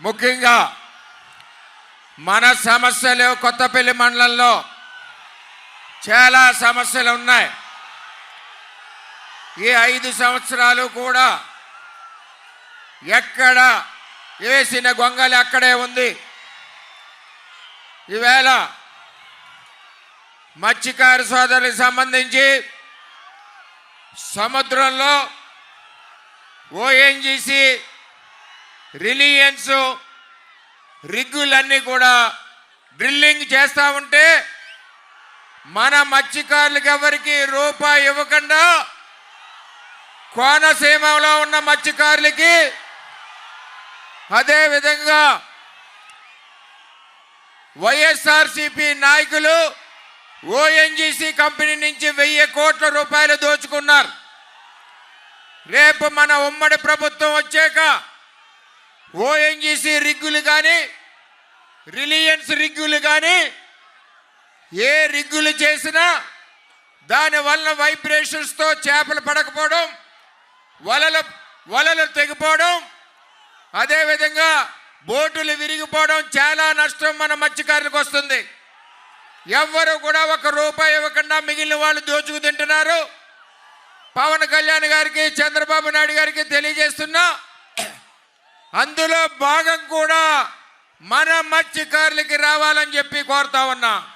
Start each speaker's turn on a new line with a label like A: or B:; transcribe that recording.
A: ముఖ్యంగా మన సమస్యలు కొత్తపల్లి మండలంలో చాలా సమస్యలు ఉన్నాయి. ఈ ఐదు సంవత్సరాలు కూడా ఎక్కడ వేసిన గొంగలి అక్కడే ఉంది. ఈవేళ మత్స్యకారు సోదరులకు సంబంధించి సముద్రంలో ఓఎన్జీసీ రిలియన్స్ రిగ్గులన్నీ కూడా డ్రిల్లింగ్ చేస్తూ ఉంటే మన మత్స్యకారులకు ఎవరికి రూపాయి ఇవ్వకుండా కోనసీమలో ఉన్న మత్స్యకారులకి అదే విధంగా వైఎస్ఆర్సిపి నాయకులు ఓఎన్జీసీ కంపెనీ నుంచి వెయ్యి కోట్ల రూపాయలు దోచుకున్నారు. రేపు మన ఉమ్మడి ప్రభుత్వం వచ్చాక ఓఎన్జీసీ రిగ్గులు కానీ రిలియన్స్ రిగ్గులు కానీ ఏ రిగ్గులు చేసినా దాని వలన వైబ్రేషన్స్తో చేపలు పడకపోవడం వలలు వలలు తెగిపోవడం అదేవిధంగా బోటులు విరిగిపోవడం చాలా నష్టం మన మత్స్యకారులకు వస్తుంది. ఎవ్వరు కూడా ఒక రూపాయి ఇవ్వకుండా మిగిలిన వాళ్ళు దోచుకు తింటున్నారు. పవన్ కళ్యాణ్ గారికి చంద్రబాబు నాయుడు గారికి తెలియజేస్తున్నా అందులో భాగం కూడా మన మత్స్యకారులకి రావాలని చెప్పి కోరుతా ఉన్నా.